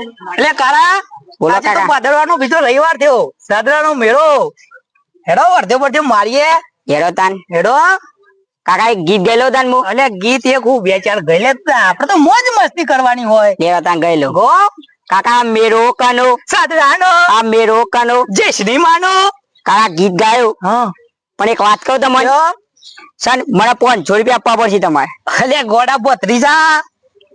એટલે કારા બોલો કાકા. ભાદરવાનો બીજો રવિવાર થયો. સાદરાનો મેળો. હેડો વર્ધે વર્ધે મારીએ હેડો તાન. હેડો. કાકા એક ગીત ગયેલો તાન મુ એટલે ગીત એક હું બે ચાર ગયેલે આપડે તો મોજ મસ્તી કરવાની હોય. હેડો તાન ગયેલો હો. કાકા મેરો કનો? સાદરાનો. આ મેરો કનો? જયશ્રી માનો. કાકા ગીત ગાયો. હા. પણ એક વાત કહું તમને. સન મને પાંચસો રૂપિયા આપવા પડશે તમારે. અલે ગોડા ભત્રીજા.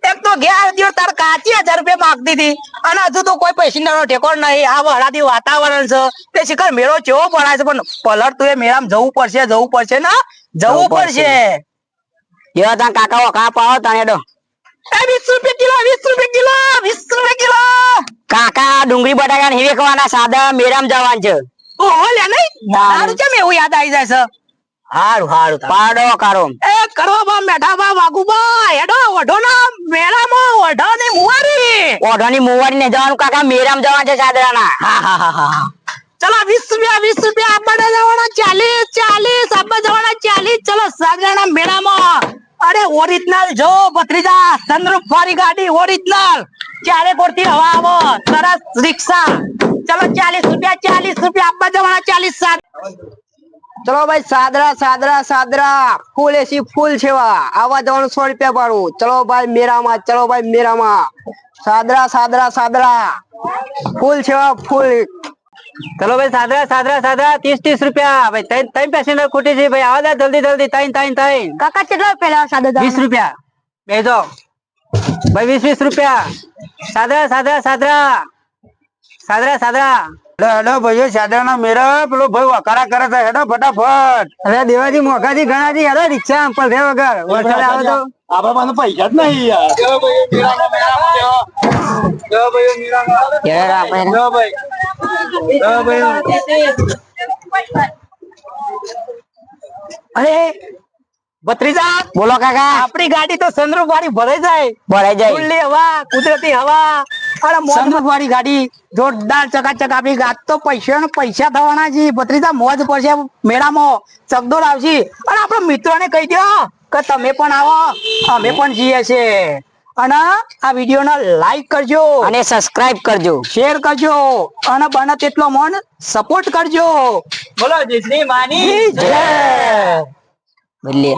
એક તો ગયા દિવસ તાર કાચી હજાર રૂપિયા માંગતી હતી. અને હજુ તો કોઈ પેસેન્જર નો નહીં. આ વરાદી વાતાવરણ છે. તે શિખર મેળો કેવો પડાય છે? પણ પલટ તું એ મેળામાં જવું પડશે જવું પડશે ને? જવું પડશે. હેડો તાન કાકા વખા પાવો તને હેડો એ વીસ રૂપિયા કિલો વીસ રૂપિયા કિલો વીસ રૂપિયા કિલો. કાકા ડુંગળી બટાકા ને વેકવાના સાદા મેરામ જવાનું છે. ઓહો લે નહીં. તારું કેમ એવું યાદ આવી જાય છે. હારું હારું. પાડો કારો. એ કરવા બા મેઠા બા વાગુ બા એડો ઓઢો ના મેળામાં ઓઢો ની મુવારી. ઓઢોની મુવાડી જવાનું કાકા, મેરામ જવાનું છે સાદરાના. હા ચલો, વીસ રૂપિયા વીસ રૂપિયા આપણે જવાના, ચાલીસ ચાલીસ, આપણે જવાના, ચાલીસ. ચલો સાગરાના મેળામાં. અરે ઓરિજિનલ જો, ભત્રીજા સનરૂફ વાળી ગાડી ઓરિજિનલ ચારે કોરથી હવા આવો. સરસ રિક્ષા. ચલો, ચાલીસ રૂપિયા ચાલીસ રૂપિયા આપવા જવાના, ચાલીસ સાત ચલો, ભાઈ, સાદરા સાદરા સાદરા. ફૂલ એસી, ફૂલ છેવા આવા જવાનું સો રૂપિયા ભાડું. ચલો, ભાઈ મેરામાં ચલો, ભાઈ મેરામાં સાદરા સાદરા સાદરા. ફૂલ છે ફૂલ. ચલો ભાઈ સાદરા સાદરા સાદરા. ત્રીસ ત્રીસ રૂપિયા. ભાઈ ત્રણ ત્રણ પેસેન્જર ખૂટી છે. ભાઈ આવા જલ્દી જલ્દી. ત્રણ ત્રણ ત્રણ. કાકા કેટલા પેલા સાદા વીસ રૂપિયા. બેજો. ભાઈ વીસ વીસ રૂપિયા. સાદરા સાદરા સાદરા. સાદરા સાદરા. હેડો ભાઈઓ સાદરા સાદરના મેળા. પેલો ભાઈ વકારા કરે છે. હેડો ફટાફટ. અરે દેવાજી મોઘાજી ઘણાજી હેડો રિક્ષા પર રે વગર. વરસાદ આવે તો? આપડા પાસે પૈસા જ નહીં યાર. અરે ભત્રીજા બોલો કાકા. આપણી ગાડી તો સંદ્રુપ વાળી ભરાઈ જાય. ભરાઈ જાય. ખુલ્લી હવા કુદરતી હવા. અરે સંદ્રુપ વાળી ગાડી જોરદાર ચકાચક આપણી ગાડી તો પૈસા ને પૈસા થવાના છે ભત્રીજા મોજ પડશે મેળામાં. ચકદોર આવશે. અને આપણા મિત્રોને કહી દો કે તમે પણ આવો. અમે પણ જઈએ છે અને આ વીડિયો ને લાઈક કરજો. અને અને સબસ્ક્રાઇબ કરજો. શેર કરજો. અને બને તેટલો મન સપોર્ટ કરજો. બોલો જય શ્રી માની. જય. બદલે.